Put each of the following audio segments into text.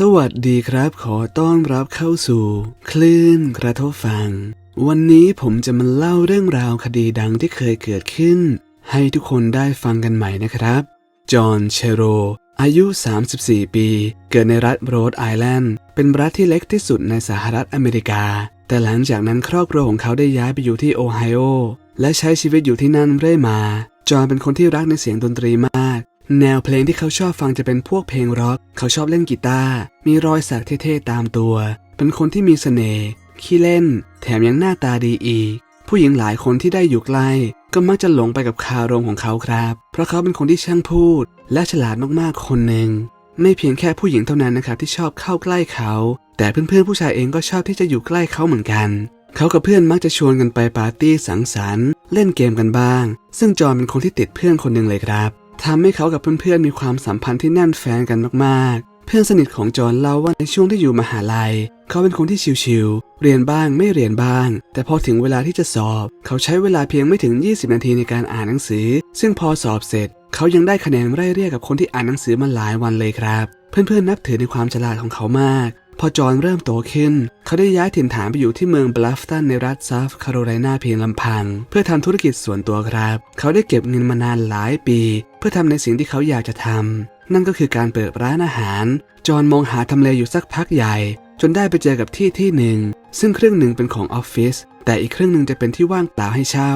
สวัสดีครับ ขอต้อนรับเข้าสู่ คลื่นกระทบฟัง วันนี้ผมจะมาเล่าเรื่องราวคดีดังที่เคยเกิดขึ้น ให้ทุกคนได้ฟังกันใหม่นะครับ จอห์นเชโร อายุ 34 ปี เกิดในรัฐโรดไอแลนด์ เป็นรัฐที่เล็กที่สุดในสหรัฐอเมริกา แต่หลังจากนั้นครอบครัวของเขาได้ย้ายไปอยู่ที่โอไฮโอ และใช้ชีวิตอยู่ที่นั่นเรื่อยมา จอห์นเป็นคนที่รักในเสียงดนตรีมาก แนวเพลงที่เขาชอบฟังจะเป็นพวกเพลงร็อก เขาชอบเล่นกีตาร์ มีรอยสักเท่ๆตามตัว เป็นคนที่มีเสน่ห์ ขี้เล่น แถมยังหน้าตาดีอีก ผู้หญิงหลายคนที่ได้อยู่ใกล้ ก็มักจะหลงไปกับคารมของเขาครับ เพราะเขาเป็นคนที่ช่างพูด และฉลาดมากๆคนหนึ่ง ไม่เพียงแค่ผู้หญิงเท่านั้นนะครับที่ชอบเข้าใกล้เขา แต่เพื่อนๆผู้ชายเองก็ชอบที่จะอยู่ใกล้เขาเหมือนกัน เขากับเพื่อนมักจะชวนกันไปปาร์ตี้สังสรรค์ เล่นเกมกันบ้าง ซึ่งจอห์นเป็นคนที่ติดเพื่อนคนหนึ่งเลยครับ ทำให้เขากับเพื่อนๆมีความสัมพันธ์ที่แน่นแฟนกันมากๆ เพื่อนสนิทของจอห์นเล่าว่าในช่วงที่อยู่มหาลัย เขาเป็นคนที่ชิวๆ เรียนบ้างไม่เรียนบ้าง แต่พอถึงเวลาที่จะสอบ เขาใช้เวลาเพียงไม่ถึง 20 นาทีในการอ่านหนังสือ ซึ่งพอสอบเสร็จ เขายังได้คะแนนไร่เรียกกับคนที่อ่านหนังสือมาหลายวันเลยครับ เพื่อนๆนับถือในความฉลาดของเขามาก พอจอห์นเริ่มโตขึ้น เขาได้ย้ายถิ่นฐานไปอยู่ที่เมืองบลัฟตันในรัฐซาฟคาโรไลนาเพียงลำพัง เพื่อทำธุรกิจส่วนตัวครับ เขาได้เก็บเงินมานานหลายปี เพื่อทำในสิ่งที่เขาอยากจะทำนั่นก็คือการเปิดร้านอาหาร จอห์นมองหาทำเลอยู่สักพักใหญ่ จนได้ไปเจอกับที่ที่หนึ่ง ซึ่งครึ่งหนึ่งเป็นของออฟฟิศแต่อีกครึ่งหนึ่งจะเป็นที่ว่างเปล่าให้เช่า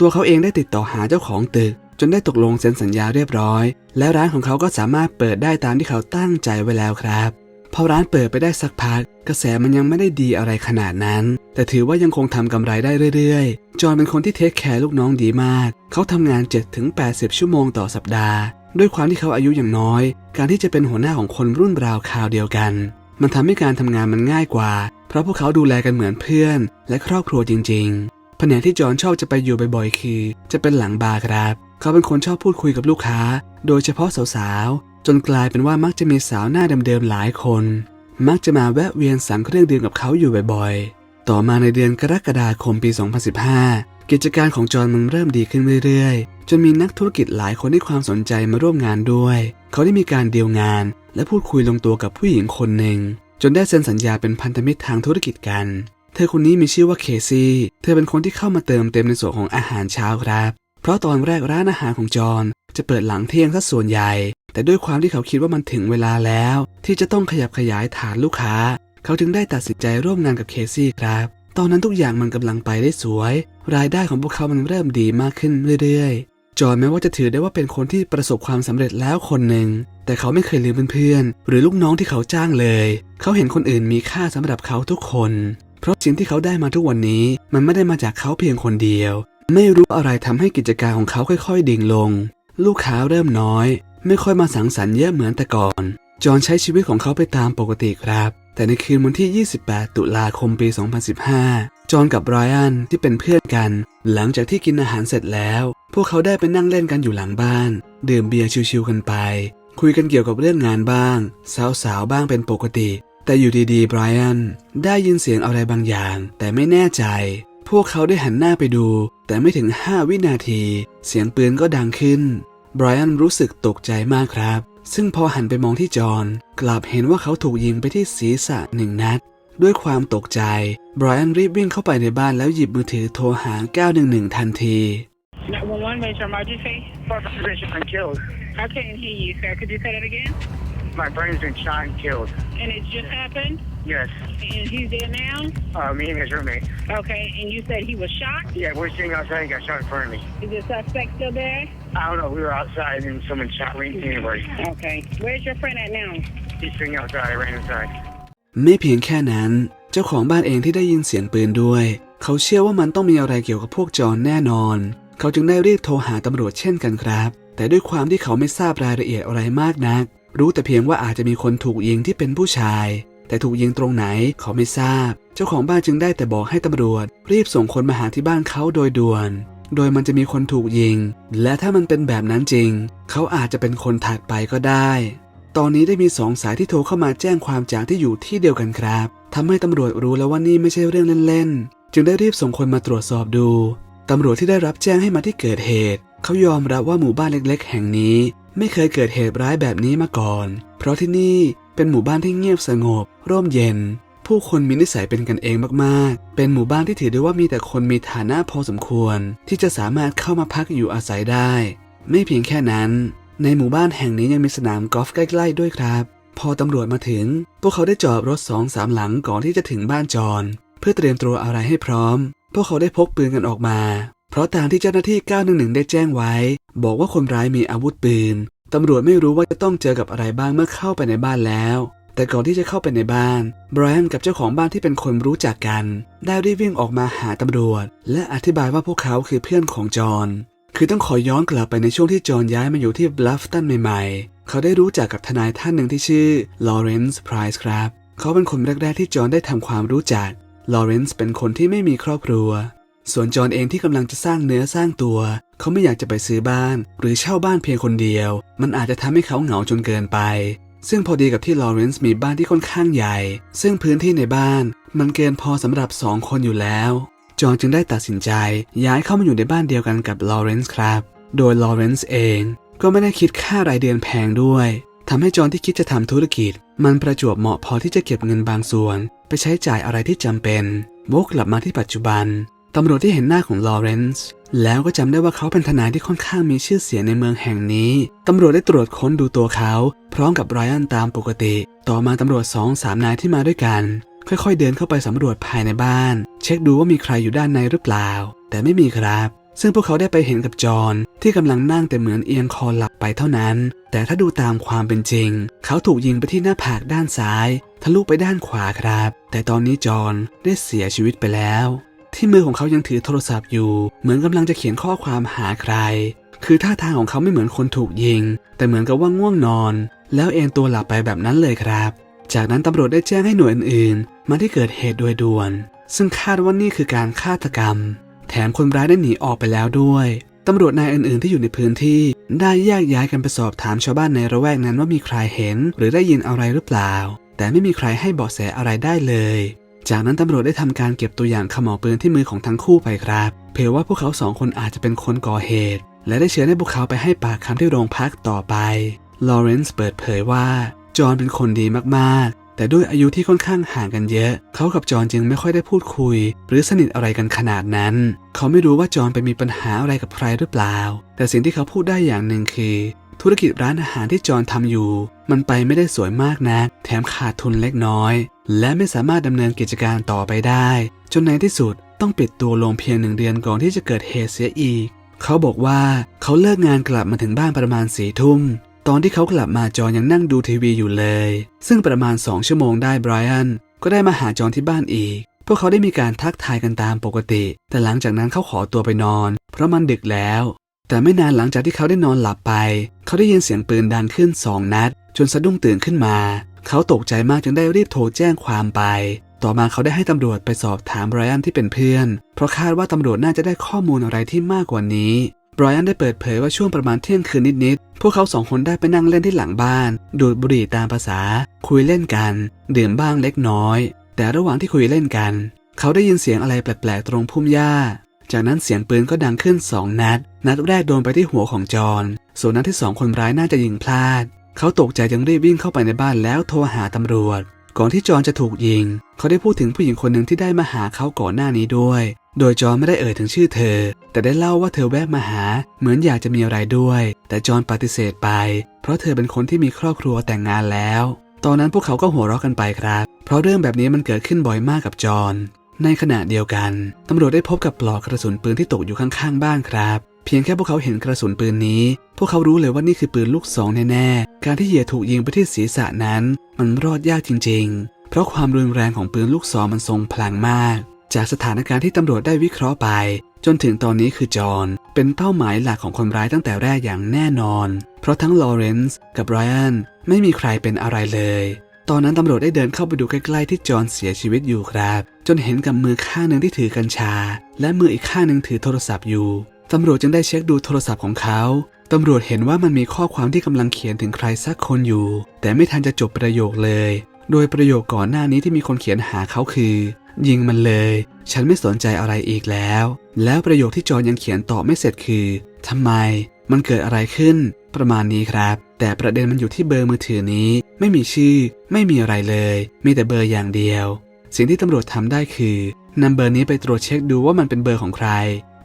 ตัวเขาเองได้ติดต่อหาเจ้าของตึกจนได้ตกลงเซ็นสัญญาเรียบร้อย และร้านของเขาก็สามารถเปิดได้ตามที่เขาตั้งใจไว้แล้วครับ พอร้านเปิดไปได้สักพัก กระแสมันยังไม่ได้ดีอะไรขนาดนั้น แต่ถือว่ายังคงทำกำไรได้เรื่อยๆ จอห์นเป็นคนที่เทคแคร์ลูกน้องดีมาก เขาทำงาน 7-80 ชั่วโมงต่อสัปดาห์ ด้วยความที่เขาอายุอย่างน้อย การที่จะเป็นหัวหน้าของคนรุ่นราวคราวเดียวกัน มันทำให้การทำงานมันง่ายกว่า เพราะพวกเขาดูแลกันเหมือนเพื่อน และครอบครัวจริง ๆแผนกที่จอห์นชอบจะไปอยู่บ่อยๆคือ จะเป็นหลังบาร์ครับ เขาเป็นคนชอบพูดคุยกับลูกค้า โดยเฉพาะสาวๆ จนกลายเป็นว่ามักจะมีสาวหน้าเดิมๆหลายคน มักจะมาแวะเวียนสั่งเครื่องดื่มกับเขาอยู่บ่อยๆ ต่อมาในเดือนกรกฎาคมปี 2015 กิจการของจอห์นมันเริ่มดีขึ้นเรื่อยๆ จนมีนักธุรกิจหลายคนให้ความสนใจมาร่วมงานด้วย เขาได้มีการเดียวงาน และพูดคุยลงตัวกับผู้หญิงคนหนึ่ง จนได้เซ็นสัญญาเป็นพันธมิตรทางธุรกิจกัน เธอคนนี้มีชื่อว่าเคซี่ เธอเป็นคนที่เข้ามาเติมเต็มในส่วนของอาหารเช้าครับ เพราะตอนแรกร้านอาหารของจอห์นจะเปิดหลังเที่ยงซะส่วนใหญ่ แต่ด้วยความที่เขาคิดว่ามันถึงเวลาแล้ว ที่จะต้องขยับขยายฐานลูกค้า เขาจึงได้ตัดสินใจร่วมงานกับเคซี่ครับ ตอนนั้นทุกอย่างมันกำลังไปได้สวย รายได้ของพวกเขามันเริ่มดีมากขึ้นเรื่อยๆ จอห์นแม้ว่าจะถือได้ว่าเป็นคนที่ประสบความสำเร็จแล้วคนหนึ่ง แต่เขาไม่เคยลืมเพื่อนๆหรือลูกน้องที่เขาจ้างเลย เขาเห็นคนอื่นมีค่าสำหรับเขาทุกคน เพราะสิ่งที่เขาได้มาทุกวันนี้มันไม่ได้มาจากเขาเพียงคนเดียว ไม่รู้อะไรทำให้กิจการของเขาค่อยๆ ดิ่งลง ลูกค้าเริ่มน้อย ไม่ค่อยมาสังสรรค์เยอะเหมือนแต่ก่อน จอห์นใช้ชีวิตของเขาไปตามปกติครับ แต่ในคืนวันที่ 28 ตุลาคมปี 2015 จอห์นกับไบรอันที่เป็นเพื่อนกัน หลังจากที่กินอาหารเสร็จแล้ว พวกเขาได้ไปนั่งเล่นกันอยู่หลังบ้าน ดื่มเบียร์ชิวๆกันไป คุยกันเกี่ยวกับเรื่องงานบ้าง สาวๆบ้างเป็นปกติ แต่อยู่ดีๆไบรอันได้ยินเสียงอะไรบางอย่าง แต่ไม่แน่ใจ พวกเขาได้หันหน้าไปดู แต่ไม่ถึง 5 วินาที เสียงปืนก็ดังขึ้นไบรอันรู้สึกตกใจมากครับ ซึ่งพอหันไปมองที่จอห์นกลับเห็นว่าเขาถูกยิงไปที่ศีรษะหนึ่งนัด ด้วยความตกใจไบรอันรีบวิ่งเข้าไปในบ้านแล้วหยิบมือถือโทรหา 911 ทันที 911, major emergency. First position been killed. I couldn't hear you, sir. Could you say that again? My brain's been shot and killed. And it just happened? Yes. And he's there now? Uh, me and his roommate. Okay, and you said he was shot? Yeah, we're sitting outside and got shot in front of me. Is the suspect still there? I don't know. We were outside and someone shot. We didn't see anybody. Okay. Where's your friend at now? He's sitting outside. I ran inside. ไม่เพียงแค่นั้น เจ้าของบ้านเองที่ได้ยินเสียงปืนด้วย เขาเชื่อว่ามันต้องมีอะไรเกี่ยวกับพวกจอห์นแน่นอน เขาจึงได้รีบโทรหาตำรวจเช่นกันครับ แต่ด้วยความที่เขาไม่ทราบรายละเอียดอะไรมากนัก รู้แต่เพียงว่าอาจจะมีคนถูกยิงที่เป็นผู้ชาย แต่ถูกยิงตรงไหนเขาไม่ทราบ เจ้าของบ้านจึงได้แต่บอกให้ตำรวจ รีบส่งคนมาหาที่บ้านเขาโดยด่วน โดยมันจะมีคนถูกยิง และถ้ามันเป็นแบบนั้นจริง เขาอาจจะเป็นคนถัดไปก็ได้ ตอนนี้ได้มีสองสายที่โทรเข้ามาแจ้งความจากที่อยู่ที่เดียวกันครับทำให้ตำรวจรู้แล้วว่านี่ไม่ใช่เรื่องเล่นๆ จึงได้รีบส่งคนมาตรวจสอบดูตำรวจที่ได้รับแจ้งให้มาที่เกิดเหตุ เขายอมรับว่าหมู่บ้านเล็กๆ แห่งนี้ ไม่เคยเกิดเหตุร้ายแบบนี้มาก่อน เพเพราะที่นี่เป็นหมู่บ้านที่เงียบสงบ ร่มเย็น ผู้คนมีนิสัยเป็นกันเองมากๆ เป็นหมู่บ้านที่ถือได้ว่ามีแต่คนมีฐานะพอสมควร ที่จะสามารถเข้ามาพักอยู่อาศัยได้ ไม่เพียงแค่นั้น ในหมู่บ้านแห่งนี้ยังมีสนามกอล์ฟใกล้ ๆ ด้วยครับ พอตำรวจมาถึง พวกเขาได้จอดรถสองสามหลังก่อนที่จะถึงบ้านจอนเพื่อเตรียมตัวอะไรให้พร้อม พวกเขาได้พกปืนกันออกมา เพราะตามที่เจ้าหน้าที่ 911 ได้แจ้งไว้ บอกว่าคนร้ายมีอาวุธปืน ตำรวจไม่รู้ว่าจะต้องเจอกับอะไรบ้างเมื่อเข้าไปในบ้านแล้ว แต่ก่อนที่จะเข้าไปในบ้านไบรอันกับเจ้าของบ้านที่เป็นคนรู้จักกัน ได้รีบวิ่งออกมาหาตำรวจ และอธิบายว่าพวกเขาคือเพื่อนของจอห์นคือต้องขอย้อนกลับไปในช่วงที่จอห์นย้ายมาอยู่ที่บลัฟตันใหม่ๆ เขาได้รู้จักกับทนายท่านหนึ่งที่ชื่อลอเรนซ์ไพรส์ครับ เขาเป็นคนแรกๆที่จอห์นได้ทำความรู้จักลอเรนซ์เป็นคนที่ไม่มีครอบครัว ส่วนจอห์นเองที่กำลังจะสร้างเนื้อสร้างตัว เขาไม่อยากจะไปซื้อบ้าน หรือเช่าบ้านเพียงคนเดียว มันอาจจะทำให้เขาเหงาจนเกินไป ซึ่งพอดีกับที่ลอเรนซ์มีบ้านที่ค่อนข้างใหญ่ ซึ่งพื้นที่ในบ้าน มันเกินพอสำหรับสองคนอยู่แล้ว จอห์นจึงได้ตัดสินใจ ย้ายเข้ามาอยู่ในบ้านเดียวกันกับลอเรนซ์ครับ โดยลอเรนซ์เองก็ไม่ได้คิดค่ารายเดือนแพงด้วยทำให้จอห์นที่คิดจะทำธุรกิจ มันประจวบเหมาะพอที่จะเก็บเงินบางส่วน ไปใช้จ่ายอะไรที่จำเป็นวกกลับมาที่ปัจจุบัน ตำรวจที่เห็นหน้าของลอเรนซ์แล้วก็จำได้ว่าเขาเป็นทนายที่ค่อนข้างมีชื่อเสียงในเมืองแห่งนี้ ตำรวจได้ตรวจค้นดูตัวเขา พร้อมกับไรอันตามปกติ ต่อมาตำรวจสองสามนายที่มาด้วยกัน ค่อยๆเดินเข้าไปสำรวจภายในบ้าน เช็คดูว่ามีใครอยู่ด้านในหรือเปล่า แต่ไม่มีครับ ซึ่งพวกเขาได้ไปเห็นกับจอห์นที่กำลังนั่งแต่เหมือนเอียงคอหลับไปเท่านั้น แต่ถ้าดูตามความเป็นจริง เขาถูกยิงไปที่หน้าผากด้านซ้าย ทะลุไปด้านขวาครับ แต่ตอนนี้จอห์นได้เสียชีวิตไปแล้ว ที่มือของเขายังถือโทรศัพท์อยู่ เหมือนกำลังจะเขียนข้อความหาใคร คือท่าทางของเขาไม่เหมือนคนถูกยิง แต่เหมือนกับว่าง่วงนอน แล้วเอนตัวหลับไปแบบนั้นเลยครับ จากนั้นตำรวจได้แจ้งให้หน่วยอื่นๆ มาที่เกิดเหตุโดยด่วน ซึ่งคาดว่านี่คือการฆาตกรรม แถมคนร้ายได้หนีออกไปแล้วด้วยตำรวจนายอื่นๆที่อยู่ในพื้นที่ได้แยกย้ายกันไปสอบถามชาวบ้านในระแวกนั้นว่ามีใครเห็น หรือได้ยินอะไรหรือเปล่า แต่ไม่มีใครให้เบาะแสอะไรได้เลย จากนั้นตำรวจได้ทำการเก็บตัวอย่างขม่าวปืนที่มือของทั้งคู่ไปครับ เผื่อว่าพวกเขาสองคนอาจจะเป็นคนก่อเหตุ และได้เชิญให้พวกเขาไปให้ปากคำที่โรงพักต่อไป ลอเรนซ์เปิดเผยว่า จอห์นเป็นคนดีมากๆ แต่ด้วยอายุที่ค่อนข้างห่างกันเยอะ เขากับจอห์นจึงไม่ค่อยได้พูดคุย หรือสนิทอะไรกันขนาดนั้น เขาไม่รู้ว่าจอห์นไปมีปัญหาอะไรกับใครหรือเปล่า แต่สิ่งที่เขาพูดได้อย่างหนึ่งคือ ธุรกิจร้านอาหารที่จอนทำอยู่ มันไปไม่ได้สวยมากนัก แถมขาดทุนเล็กน้อย และไม่สามารถดำเนินกิจการต่อไปได้ จนในที่สุดต้องปิดตัวลงเพียงหนึ่งเดือนก่อนที่จะเกิดเหตุเสียอีก เขาบอกว่าเขาเลิกงานกลับมาถึงบ้านประมาณสี่ทุ่ม ตอนที่เขากลับมาจอนยังนั่งดูทีวีอยู่เลย ซึ่งประมาณสองชั่วโมงได้ไบรอันก็ได้มาหาจอนที่บ้านอีก พวกเขาได้มีการทักทายกันตามปกติ แต่หลังจากนั้นเขาขอตัวไปนอน เพราะมันดึกแล้ว แต่ไม่นานหลังจากที่เขาได้นอนหลับไป เขาได้ยินเสียงปืนดังขึ้นสองนัด จนสะดุ้งตื่นขึ้นมา เขาตกใจมากจึงได้รีบโทรแจ้งความไป ต่อมาเขาได้ให้ตำรวจไปสอบถามไบรอันที่เป็นเพื่อน เพราะคาดว่าตำรวจน่าจะได้ข้อมูลอะไรที่มากกว่านี้ไบรอันได้เปิดเผยว่าช่วงประมาณเที่ยงคืนนิดๆ พวกเขาสองคนได้ไปนั่งเล่นที่หลังบ้าน ดูดบุหรี่ตามภาษา คุยเล่นกัน ดื่มบ้างเล็กน้อย แต่ระหว่างที่คุยเล่นกัน เขาได้ยินเสียงอะไรแปลกๆตรงพุ่มหญ้า จากนั้นเสียงปืนก็ดังขึ้นสองนัด นัดแรกโดนไปที่หัวของจอห์นส่วนนัดที่สองคนร้ายน่าจะยิงพลาด เขาตกใจจึงรีบวิ่งเข้าไปในบ้านแล้วโทรหาตำรวจ ก่อนที่จอห์นจะถูกยิง เขาได้พูดถึงผู้หญิงคนหนึ่งที่ได้มาหาเขาก่อนหน้านี้ด้วย โดยจอห์นไม่ได้เอ่ยถึงชื่อเธอ แต่ได้เล่าว่าเธอแวะมาหา เหมือนอยากจะมีอะไรด้วย แต่จอห์นปฏิเสธไป เพราะเธอเป็นคนที่มีครอบครัวแต่งงานแล้ว ตอนนั้นพวกเขาก็หัวเราะกันไปครับ เพราะเรื่องแบบนี้มันเกิดขึ้นบ่อยมากกับจอห์น ในขณะเดียวกันตำรวจได้พบกับปลอกกระสุนปืนที่ตกอยู่ข้างๆบ้านครับ เพียงแค่พวกเขาเห็นกระสุนปืนนี้ พวกเขารู้เลยว่านี่คือปืนลูกซองแน่ๆ การที่เหยื่อถูกยิงไปที่ศีรษะนั้น มันรอดยากจริง ๆ เพราะความรุนแรงของปืนลูกซองมันทรงพลังมาก จากสถานการณ์ที่ตำรวจได้วิเคราะห์ไป จนถึงตอนนี้คือจอห์นเป็นเป้าหมายหลักของคนร้ายตั้งแต่แรกอย่างแน่นอน เพราะทั้งลอเรนซ์กับไรอันไม่มีใครเป็นอะไรเลย ตอนนั้นตำรวจได้เดินเข้าไปดูใกล้ๆที่จอห์นเสียชีวิตอยู่ครับ จนเห็นกับมือข้างหนึ่งที่ถือกัญชา และมืออีกข้างหนึ่งถือโทรศัพท์อยู่ ตำรวจจึงได้เช็คดูโทรศัพท์ของเขา ตำรวจเห็นว่ามันมีข้อความที่กำลังเขียนถึงใครสักคนอยู่ แต่ไม่ทันจะจบประโยคเลย โดยประโยคก่อนหน้านี้ที่มีคนเขียนหาเขาคือ ยิงมันเลย ฉันไม่สนใจอะไรอีกแล้ว แล้วประโยคที่จอห์นยังเขียนต่อไม่เสร็จคือทำไม มันเกิดอะไรขึ้น ประมาณนี้ครับ แต่ประเด็นมันอยู่ที่เบอร์มือถือนี้ ไม่มีชื่อ ไม่มีอะไรเลย มีแต่เบอร์อย่างเดียว สิ่งที่ตำรวจทำได้คือนำเบอร์นี้ไปตรวจเช็คดูว่ามันเป็นเบอร์ของใคร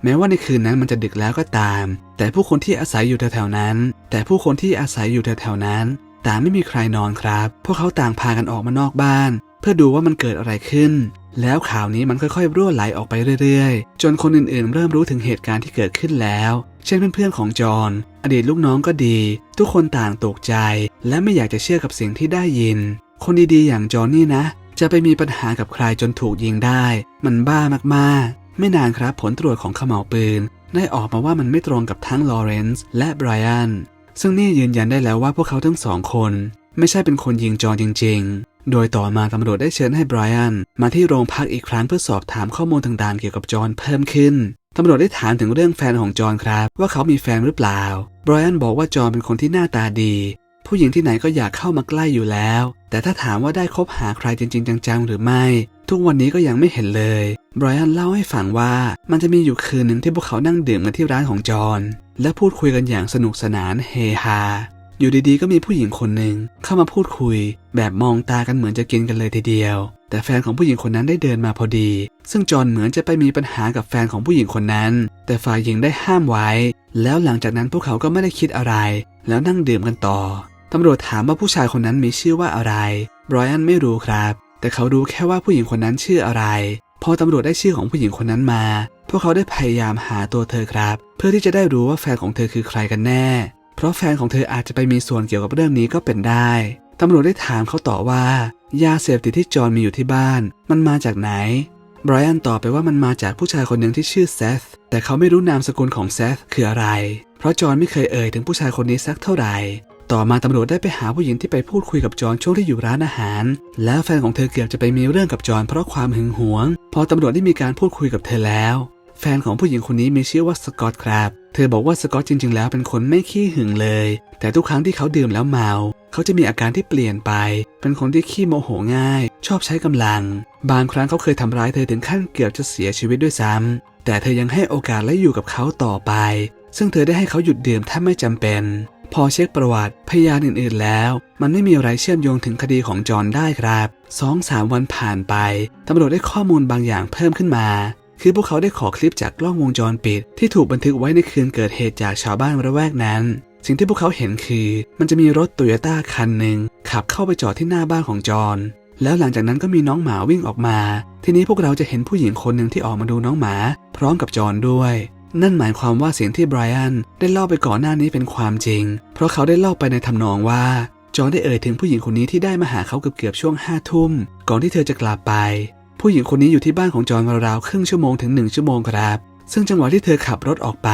แม้ว่าในคืนนั้นมันจะดึกแล้วก็ตาม แต่ผู้คนที่อาศัยอยู่แถวๆนั้น แต่ผู้คนที่อาศัยอยู่แถวๆนั้นต่างไม่มีใครนอนครับ พวกเขาต่างพากันออกมานอกบ้าน เพื่อดูว่ามันเกิดอะไรขึ้น แล้วข่าวนี้มันค่อยๆรั่วไหลออกไปเรื่อยๆ จนคนอื่นๆ เริ่มรู้ถึงเหตุการณ์ที่เกิดขึ้นแล้ว เช่นเพื่อนๆของจอห์นอดีตลูกน้องก็ดี ทุกคนต่างตกใจ และไม่อยากจะเชื่อกับสิ่งที่ได้ยิน คนดีๆ อย่างจอห์นนี่นะ จะไปมีปัญหากับใครจนถูกยิงได้ มันบ้ามากๆ ไม่นานครับผลตรวจของขม่าวปืน ได้ออกมาว่ามันไม่ตรงกับทั้งลอเรนซ์และไบรอันซึ่งนี่ยืนยันได้แล้วว่าพวกเขาทั้งสองคน ไม่ใช่เป็นคนยิงจอห์นจริง ๆ โดยต่อมาตำรวจได้เชิญให้ไบรอันมาที่โรงพักอีกครั้งเพื่อสอบถามข้อมูลต่างๆ เกี่ยวกับจอห์นเพิ่มขึ้นตำรวจได้ถามถึงเรื่องแฟนของจอห์นครับ ว่าเขามีแฟนหรือเปล่าไบรอันบอกว่าจอห์นเป็นคนที่หน้าตาดี ผู้หญิงที่ไหนก็อยากเข้ามาใกล้อยู่แล้ว แต่ถ้าถามว่าได้คบหาใครจริง ๆ จังๆหรือไม่ ทุกวันนี้ก็ยังไม่เห็นเลยไบรอันเล่าให้ฟังว่ามันจะมีอยู่คืนหนึ่งที่พวกเขานั่งดื่มกันที่ร้านของจอห์นและพูดคุยกันอย่างสนุกสนานเฮฮา อยู่ดีๆ ก็มีผู้หญิงคนหนึ่งเข้ามาพูดคุย แบบมองตากันเหมือนจะกินกันเลยทีเดียว แต่แฟนของผู้หญิงคนนั้นได้เดินมาพอดี ซึ่งจอห์นเหมือนจะไปมีปัญหากับแฟนของผู้หญิงคนนั้น แต่ฝ่ายหญิงได้ห้ามไว้ แล้วหลังจากนั้นพวกเขาก็ไม่ได้คิดอะไร แล้วนั่งดื่มกันต่อตำรวจถามว่าผู้ชายคนนั้นมีชื่อว่าอะไรไบรอันไม่รู้ครับ แต่เขารู้แค่ว่าผู้หญิงคนนั้นชื่ออะไร พอตำรวจได้ชื่อของผู้หญิงคนนั้นมา พวกเขาได้พยายามหาตัวเธอครับ เพื่อที่จะได้รู้ว่าแฟนของเธอคือใครกันแน่ เพราะแฟนของเธออาจจะไปมีส่วนเกี่ยวกับเรื่องนี้ก็เป็นได้ ตำรวจได้ถามเขาต่อว่า ยาเสพติดที่จอห์นมีอยู่ที่บ้าน มันมาจากไหนไบรอันตอบไปว่ามันมาจากผู้ชายคนหนึ่งที่ชื่อเซธ แต่เขาไม่รู้นามสกุลของเซธคืออะไร เพราะจอห์นไม่เคยเอ่ยถึงผู้ชายคนนี้สักเท่าไหร่ ต่อมาตำรวจได้ไปหาผู้หญิงที่ไปพูดคุยกับจอห์นช่วงที่อยู่ร้านอาหาร แล้วแฟนของเธอเกือบจะไปมีเรื่องกับจอห์นเพราะความหึงหวง พอตำรวจได้มีการพูดคุยกับเธอแล้ว แฟนของผู้หญิงคนนี้มีชื่อว่าสกอตครับเธอบอกว่าสกอตจริง ๆ แล้วเป็นคนไม่ขี้หึงเลย แต่ทุกครั้งที่เขาดื่มแล้วเมา เขาจะมีอาการที่เปลี่ยนไป เป็นคนที่ขี้โมโหง่าย ชอบใช้กำลัง บางครั้งเขาเคยทำร้ายเธอถึงขั้นเกือบจะเสียชีวิตด้วยซ้ำ แต่เธอยังให้โอกาสและอยู่กับเขาต่อไป ซึ่งเธอได้ให้เขาหยุดดื่มถ้าไม่จำเป็น พอเช็คประวัติพยานอื่นๆแล้ว มันไม่มีอะไรเชื่อมโยงถึงคดีของจอห์นได้ครับสองสามวันผ่านไปตำรวจได้ข้อมูลบางอย่างเพิ่มขึ้นมา คือพวกเขาได้ขอคลิปจากกล้องวงจรปิด ที่ถูกบันทึกไว้ในคืนเกิดเหตุจากชาวบ้านระแวกนั้น สิ่งที่พวกเขาเห็นคือ มันจะมีรถโตโยต้าคันหนึ่งขับเข้าไปจอดที่หน้าบ้านของจอห์นแล้วหลังจากนั้นก็มีน้องหมาวิ่งออกมา ทีนี้พวกเราจะเห็นผู้หญิงคนหนึ่งที่ออกมาดูน้องหมา พร้อมกับจอห์นด้วย นั่นหมายความว่าเสียงที่ไบรอันได้เล่าไปก่อนหน้านี้เป็นความจริง เพราะเขาได้เล่าไปในทำนองว่าจอห์นได้เอ่ยถึงผู้หญิงคนนี้ที่ได้มาหาเขาเกือบเกือบช่วงห้าทุ่มก่อนที่เธอจะกลับไป ผู้หญิงคนนี้อยู่ที่บ้านของจอห์นราวๆครึ่งชั่วโมงถึงหนึ่งชั่วโมงครับ ซึ่งจังหวะที่เธอขับรถออกไป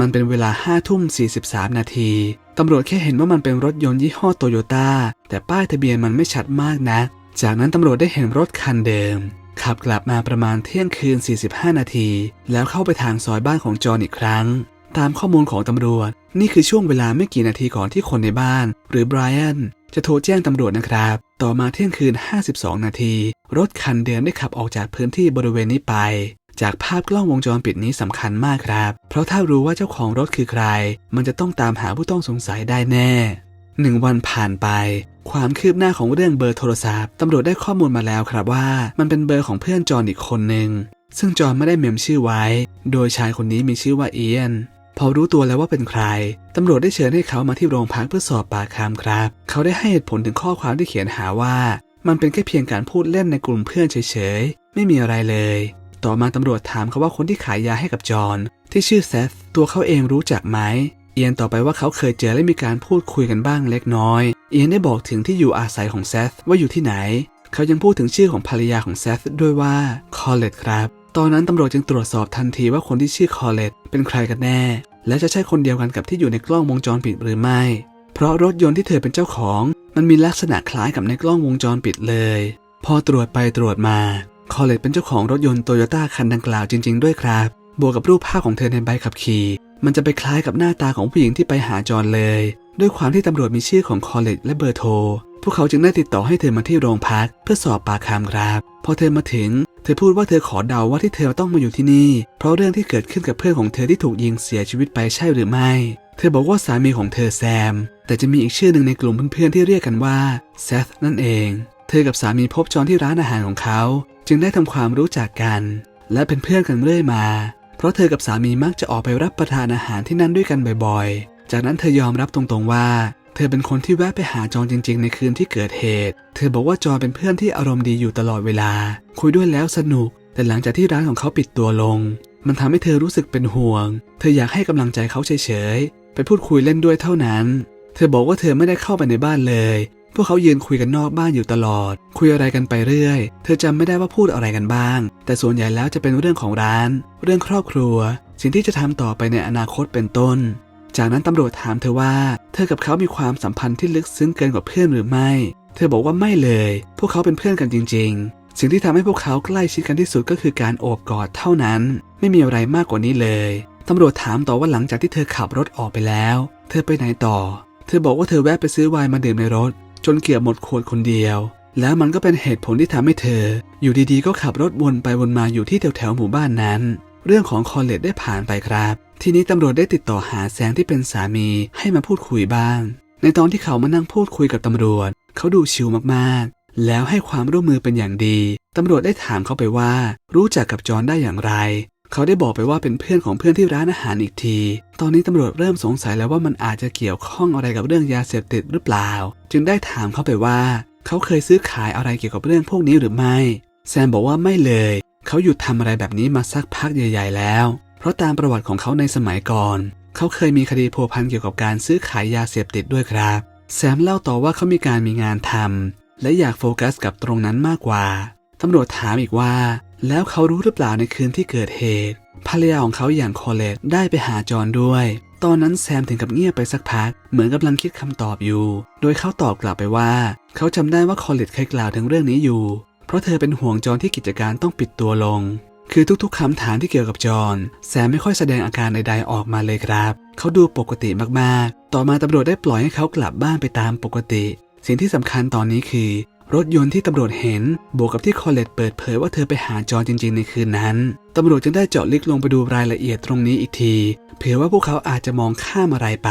มันเป็นเวลาห้าทุ่ม43นาทีตำรวจแค่เห็นว่ามันเป็นรถยนต์ยี่ห้อโตโยต้าแต่ป้ายทะเบียนมันไม่ชัดมากนัก จากนั้นตำรวจได้เห็นรถคันเดิม ขับกลับมาประมาณเที่ยงคืน 45 นาที แล้วเข้าไปทางซอยบ้านของจอห์นอีกครั้ง ตามข้อมูลของตำรวจ นี่คือช่วงเวลาไม่กี่นาทีก่อนที่คนในบ้าน หรือไบรอันจะโทรแจ้งตำรวจนะครับ ต่อมาเที่ยงคืน 52 นาที รถคันเดิมได้ขับออกจากพื้นที่บริเวณนี้ไป จากภาพกล้องวงจรปิดนี้สำคัญมากครับ เพราะถ้ารู้ว่าเจ้าของรถคือใคร มันจะต้องตามหาผู้ต้องสงสัยได้แน่หนึ่งวันผ่านไป ความคืบหน้าของเรื่องเบอร์โทรศัพท์ตำรวจได้ข้อมูลมาแล้วครับว่า มันเป็นเบอร์ของเพื่อนจอห์นอีกคนหนึ่งซึ่งจอห์นไม่ได้เมมชื่อไว้ โดยชายคนนี้มีชื่อว่าเอียน อรู้ตัวแล้วว่าเป็นใคร ตำรวจได้เชิญให้เขามาที่โรงพักเพื่อสอบปากคำครับ เขาได้ให้เหตุผลถึงข้อความที่เขียนหาว่า มันเป็นแค่เพียงการพูดเล่นในกลุ่มเพื่อนเฉยๆ ไม่มีอะไรเลย ต่อมาตำรวจถามเขาว่าคนที่ขายยาให้กับจอห์นที่ชื่อเซธตัวเขาเองรู้จักไหม เอียนต่อไปว่าเขาเคยเจอและมีการพูดคุยกันบ้างเล็กน้อย เอียนได้บอกถึงที่อยู่อาศัยของเซธว่าอยู่ที่ไหน เขายังพูดถึงชื่อของภรรยาของเซธด้วยว่าคอเลตครับ ตอนนั้นตำรวจจึงตรวจสอบทันทีว่าคนที่ชื่อคอเลตเป็นใครกันแน่ และจะใช่คนเดียวกันกับที่อยู่ในกล้องวงจรปิดหรือไม่ เพราะรถยนต์ที่เธอเป็นเจ้าของ มันมีลักษณะคล้ายกับในกล้องวงจรปิดเลย พอตรวจไปตรวจมาคอเลตเป็นเจ้าของรถยนต์โตโยต้าคันดังกล่าวจริง ๆ ด้วยครับ บวกกับรูปภาพของเธอในใบขับขี่ มันจะไปคล้ายกับหน้าตาของผู้หญิงที่ไปหาจอห์นเลย ด้วยความที่ตำรวจมีชื่อของคอเลตและเบอร์โทร พวกเขาจึงได้ติดต่อให้เธอมาที่โรงพัก เพื่อสอบปากคำครับ พอเธอมาถึง เธอพูดว่าเธอขอเดาว่าที่เธอต้องมาอยู่ที่นี่ เพราะเรื่องที่เกิดขึ้นกับเพื่อนของเธอที่ถูกยิงเสียชีวิตไปใช่หรือไม่ เธอบอกว่าสามีของเธอแซม แต่จะมีอีกชื่อหนึ่งในกลุ่มเพื่อนๆที่เรียกกันว่าเซธนั่นเอง เธอกับสามีพบจอนที่ร้านอาหารของเขา จึงได้ทำความรู้จักกัน และเป็นเพื่อนกันเรื่อยมา เพราะเธอกับสามีมักจะออกไปรับประทานอาหารที่นั่นด้วยกันบ่อยๆ จากนั้นเธอยอมรับตรงๆว่า เธอเป็นคนที่แวะไปหาจอห์นจริง ๆ ในคืนที่เกิดเหตุ เธอบอกว่าจอห์นเป็นเพื่อนที่อารมณ์ดีอยู่ตลอดเวลา คุยด้วยแล้วสนุก แต่หลังจากที่ร้านของเขาปิดตัวลง มันทำให้เธอรู้สึกเป็นห่วง เธออยากให้กำลังใจเขาเฉยๆ ไปพูดคุยเล่นด้วยเท่านั้น เธอบอกว่าเธอไม่ได้เข้าไปในบ้านเลย พวกเขายืนคุยกันนอกบ้านอยู่ตลอด คุยอะไรกันไปเรื่อย เธอจำไม่ได้ว่าพูดอะไรกันบ้าง แต่ส่วนใหญ่แล้วจะเป็นเรื่องของร้าน เรื่องครอบครัว สิ่งที่จะทำต่อไปในอนาคตเป็นต้น จากนั้นตำรวจถามเธอว่า เธอกับเขามีความสัมพันธ์ที่ลึกซึ้งเกินกว่าเพื่อนหรือไม่ เธอบอกว่าไม่เลย พวกเขาเป็นเพื่อนกันจริง ๆ สิ่งที่ทำให้พวกเขาใกล้ชิดกันที่สุดก็คือการโอบกอดเท่านั้น ไม่มีอะไรมากกว่านี้เลยตำรวจถามต่อว่าหลังจากที่เธอขับรถออกไปแล้ว เธอไปไหนต่อ เธอบอกว่าเธอแวะไปซื้อไวน์มาดื่มในรถ จนเกือบหมดขวดคนเดียว แล้วมันก็เป็นเหตุผลที่ทำให้เธอ อยู่ดีๆ ก็ขับรถวนไปวนมาอยู่ที่แถวๆหมู่บ้านนั้น เรื่องของคอลเลจได้ผ่านไปครับ ทีนี้ตำรวจได้ติดต่อหาแซงที่เป็นสามีให้มาพูดคุยบ้าง ในตอนที่เขามานั่งพูดคุยกับตำรวจ เขาดูชิลมากๆ แล้วให้ความร่วมมือเป็นอย่างดี ตำรวจได้ถามเขาไปว่า รู้จักกับจอห์นได้อย่างไร เขาได้บอกไปว่าเป็นเพื่อนของเพื่อนที่ร้านอาหารอีกที ตอนนี้ตำรวจเริ่มสงสัยแล้วว่ามันอาจจะเกี่ยวข้องอะไรกับเรื่องยาเสพติดหรือเปล่า จึงได้ถามเขาไปว่า เขาเคยซื้อขายอะไรเกี่ยวกับเรื่องพวกนี้หรือไม่ แซมบอกว่าไม่เลย เขาหยุดทำอะไรแบบนี้มาสักพักใหญ่ ๆ แล้ว เพราะตามประวัติของเขาในสมัยก่อน เขาเคยมีคดีพัวพันเกี่ยวกับการซื้อขายยาเสพติดด้วยครับ แซมเล่าต่อว่าเขามีการมีงานทำและอยากโฟกัสกับตรงนั้นมากกว่าตำรวจถามอีกว่า แล้วเขารู้หรือเปล่าในคืนที่เกิดเหตุภรรยาของเขาอย่างคอเลตได้ไปหาจอนด้วย ตอนนั้นแซมถึงกับเงียบไปสักพัก เหมือนกำลังคิดคำตอบอยู่ โดยเขาตอบกลับไปว่า เขาจำได้ว่าคอเลตเคยกล่าวถึงเรื่องนี้อยู่ เพราะเธอเป็นห่วงจอนที่กิจการต้องปิดตัวลง คือทุกๆคำถามที่เกี่ยวกับจอห์นแซมไม่ค่อยแสดงอาการใดๆออกมาเลยครับ เขาดูปกติมากๆ ต่อมาตำรวจได้ปล่อยให้เขากลับบ้านไปตามปกติ สิ่งที่สำคัญตอนนี้คือ รถยนต์ที่ตำรวจเห็น บวกกับที่คอเลตเปิดเผยว่าเธอไปหาจอห์นจริง ๆ ในคืนนั้นตำรวจจึงได้เจาะลึกลงไปดูรายละเอียดตรงนี้อีกที เผื่อว่าพวกเขาอาจจะมองข้ามอะไรไป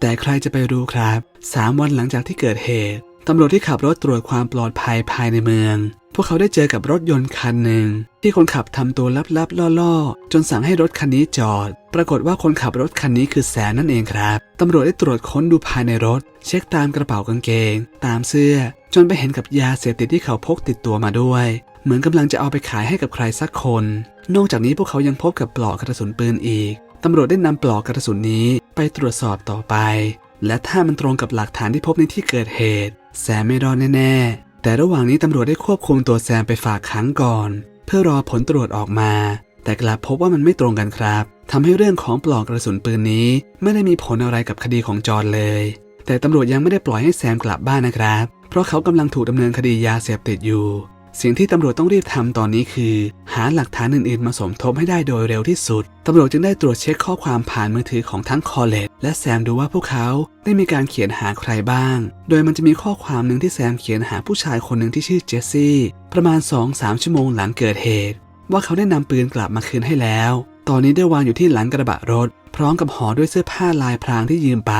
แต่ใครจะไปรู้ครับ3วันหลังจากที่เกิดเหตุตำรวจที่ขับรถตรวจความปลอดภัยภายในเมือง พวกเขาได้เจอกับรถยนต์คันหนึ่ง ที่คนขับทำตัวลับๆล่อๆ จนสั่งให้รถคันนี้จอด ปรากฏว่าคนขับรถคันนี้คือแสนนั่นเองครับตำรวจได้ตรวจค้นดูภายในรถ เช็คตามกระเป๋ากางเกง ตามเสื้อ จนไปเห็นกับยาเสพติดที่เขาพกติดตัวมาด้วย เหมือนกำลังจะเอาไปขายให้กับใครสักคน นอกจากนี้พวกเขายังพบกับปลอกกระสุนปืนอีกตำรวจได้นำปลอกกระสุนนี้ไปตรวจสอบต่อไป และถ้ามันตรงกับหลักฐานที่พบในที่เกิดเหตุแซมไม่รอดแน่ๆ แต่ระหว่างนี้ตำรวจได้ควบคุมตัวแซมไปฝากขังก่อน เพื่อรอผลตรวจออกมา แต่กลับพบว่ามันไม่ตรงกันครับทำให้เรื่องของปลอกกระสุนปืนนี้ ไม่ได้มีผลอะไรกับคดีของจอร์นเลย แต่ตำรวจยังไม่ได้ปล่อยให้แซมกลับบ้านนะครับ เพราะเขากำลังถูกดำเนินคดียาเสพติดอยู่ สิ่งที่ตำรวจต้องรีบทำตอนนี้คือ หาหลักฐานอื่นๆ มาสมทบให้ได้โดยเร็วที่สุด ตำรวจจึงได้ตรวจเช็คข้อความผ่านมือถือของทั้งคอเลตและแซมดูว่าพวกเขาได้มีการเขียนหาใครบ้าง โดยมันจะมีข้อความหนึ่งที่แซมเขียนหาผู้ชายคนหนึ่งที่ชื่อเจสซี่ประมาณ 2-3 ชั่วโมงหลังเกิดเหตุ ว่าเขาได้นำปืนกลับมาคืนให้แล้ว ตอนนี้ได้วางอยู่ที่หลังกระบะรถ พร้อมกับห่อด้วยเสื้อผ้าลายพรางที่ยืมไป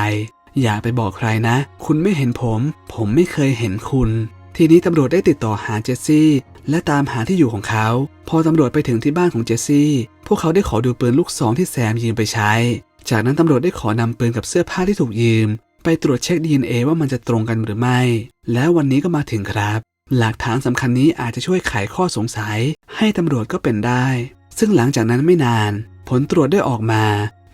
อย่าไปบอกใครนะ คุณไม่เห็นผม ผมไม่เคยเห็นคุณ ทีนี้ตำรวจได้ติดต่อหาเจสซี่ และตามหาที่อยู่ของเขา พอตำรวจไปถึงที่บ้านของเจสซี่ พวกเขาได้ขอดูปืนลูกซองที่แซมยืมไปใช้ จากนั้นตำรวจได้ขอนำปืนกับเสื้อผ้าที่ถูกยืม ไปตรวจเช็ค DNA ว่ามันจะตรงกันหรือไม่ แล้ววันนี้ก็มาถึงครับ หลักฐานสำคัญนี้อาจจะช่วยไขข้อสงสัย ให้ตำรวจก็เป็นได้ ซึ่งหลังจากนั้นไม่นาน ผลตรวจได้ออกมา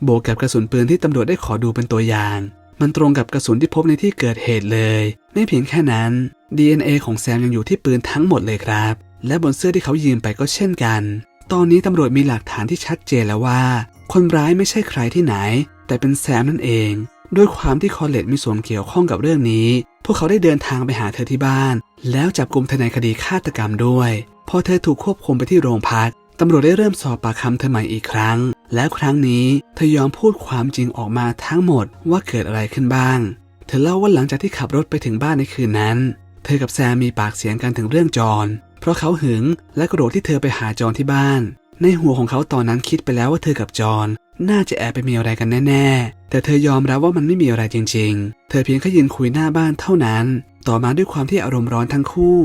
บวกกับกระสุนปืนที่ตำรวจได้ขอดูเป็นตัวอย่าง มันตรงกับกระสุนที่พบในที่เกิดเหตุเลย ไม่เพียงแค่นั้น DNA ของแซมยังอยู่ที่ปืนทั้งหมดเลยครับ และบนเสื้อที่เขายืมไปก็เช่นกัน ตอนนี้ตำรวจมีหลักฐานที่ชัดเจนแล้วว่า คนร้ายไม่ใช่ใครที่ไหน แต่เป็นแซมนั่นเอง ด้วยความที่คอลเลตมีส่วนเกี่ยวข้องกับเรื่องนี้ พวกเขาได้เดินทางไปหาเธอที่บ้าน แล้วจับกลุ่มเธอในคดีฆาตกรรมด้วย พอเธอถูกควบคุมไปที่โรงพักตำรวจได้เริ่มสอบปากคำเธอใหม่อีกครั้ง แล้วครั้งนี้เธอยอมพูดความจริงออกมาทั้งหมดว่าเกิดอะไรขึ้นบ้าง เธอเล่าว่าหลังจากที่ขับรถไปถึงบ้านในคืนนั้น เธอกับแซมมีปากเสียงกันถึงเรื่องจอห์นเพราะเขาหึงและโกรธที่เธอไปหาจอห์นที่บ้าน ในหัวของเขาตอนนั้นคิดไปแล้วว่าเธอกับจอห์นน่าจะแอบไปมีอะไรกันแน่ๆ แต่เธอยอมรับว่ามันไม่มีอะไรจริง ๆ เธอเพียงแค่ยืนคุยหน้าบ้านเท่านั้น ต่อมาด้วยความที่อารมณ์ร้อนทั้งคู่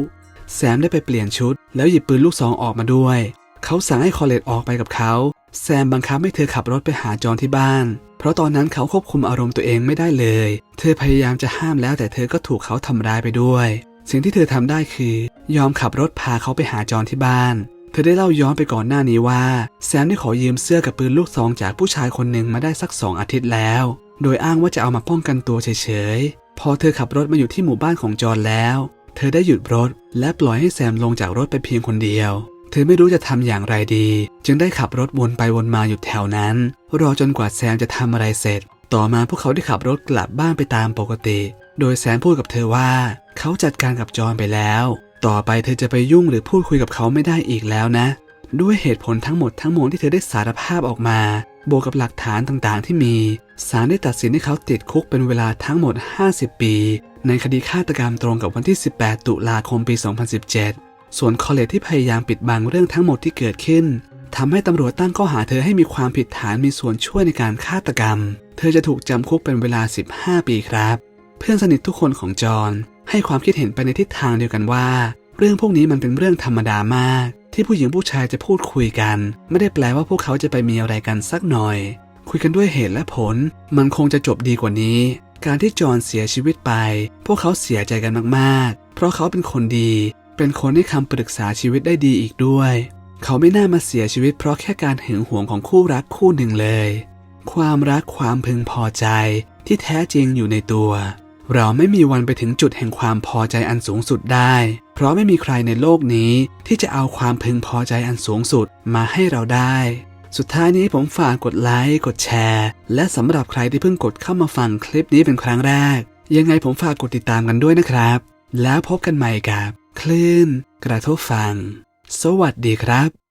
แซมได้ไปเปลี่ยนชุด แล้วหยิบปืนลูกซองออกมาด้วย เขาสั่งให้คอเลตออกไปกับเขา แซมบังคับให้เธอขับรถไปหาจอห์นที่บ้าน เพราะตอนนั้นเขาควบคุมอารมณ์ตัวเองไม่ได้เลย เธอพยายามจะห้ามแล้วแต่เธอก็ถูกเขาทำร้ายไปด้วย สิ่งที่เธอทำได้คือ ยอมขับรถพาเขาไปหาจอห์นที่บ้าน เธอได้เล่าย้อนไปก่อนหน้านี้ว่า แซมได้ขอยืมเสื้อกับปืนลูกซองจากผู้ชายคนหนึ่งมาได้สักสองอาทิตย์แล้ว โดยอ้างว่าจะเอามาป้องกันตัวเฉยๆ พอเธอขับรถมาอยู่ที่หมู่บ้านของจอห์นแล้ว เธอได้หยุดรถ และปล่อยให้แซมลงจากรถไปเพียงคนเดียว เธอไม่รู้จะทำอย่างไรดี จึงได้ขับรถวนไปวนมาอยู่แถวนั้น รอจนกว่าแซมจะทำอะไรเสร็จ ต่อมาพวกเขาได้ขับรถกลับบ้านไปตามปกติ โดยแซมพูดกับเธอว่า เขาจัดการกับจอห์นไปแล้ว ต่อไปเธอจะไปยุ่งหรือพูดคุยกับเขาไม่ได้อีกแล้วนะ ด้วยเหตุผลทั้งหมดทั้งมวลที่เธอได้สารภาพออกมา บวกกับหลักฐานต่างๆ ที่มีศาลได้ตัดสินให้เขาติดคุกเป็นเวลาทั้งหมด 50 ปี ในคดีฆาตกรรมตรงกับวันที่ 18 ตุลาคมปี 2017 ส่วนคอเลจที่พยายามปิดบังเรื่องทั้งหมดที่เกิดขึ้นทำให้ตำรวจตั้งข้อหาเธอให้มีความผิดฐานมีส่วนช่วยในการฆาตกรรม เธอจะถูกจำคุกเป็นเวลา 15 ปีครับ เพื่อนสนิททุกคนของจอห์นให้ความคิดเห็นไปในทิศทางเดียวกันว่า เรื่องพวกนี้มันเป็นเรื่องธรรมดามาก ที่ผู้หญิงผู้ชายจะพูดคุยกัน ไม่ได้แปลว่าพวกเขาจะไปมีอะไรกันสักหน่อย คุยกันด้วยเหตุและผล มันคงจะจบดีกว่านี้ การที่จอห์นเสียชีวิตไป พวกเขาเสียใจกันมากๆ เพราะเขาเป็นคนดี เป็นคนให้คำปรึกษาชีวิตได้ดีอีกด้วย เขาไม่น่ามาเสียชีวิตเพราะแค่การหึงหวงของคู่รักคู่หนึ่งเลย ความรักความพึงพอใจที่แท้จริงอยู่ในตัว เราไม่มีวันไปถึงจุดแห่งความพอใจอันสูงสุดได้ เพราะไม่มีใครในโลกนี้ ที่จะเอาความพึงพอใจอันสูงสุดมาให้เราได้ สุดท้ายนี้ผมฝากกดไลค์กดแชร์ และสำหรับใครที่เพิ่งกดเข้ามาฟังคลิปนี้เป็นครั้งแรก ยังไงผมฝากกดติดตามกันด้วยนะครับ แล้วพบกันใหม่กับ คลื่น กระทบฟังสวัสดีครับ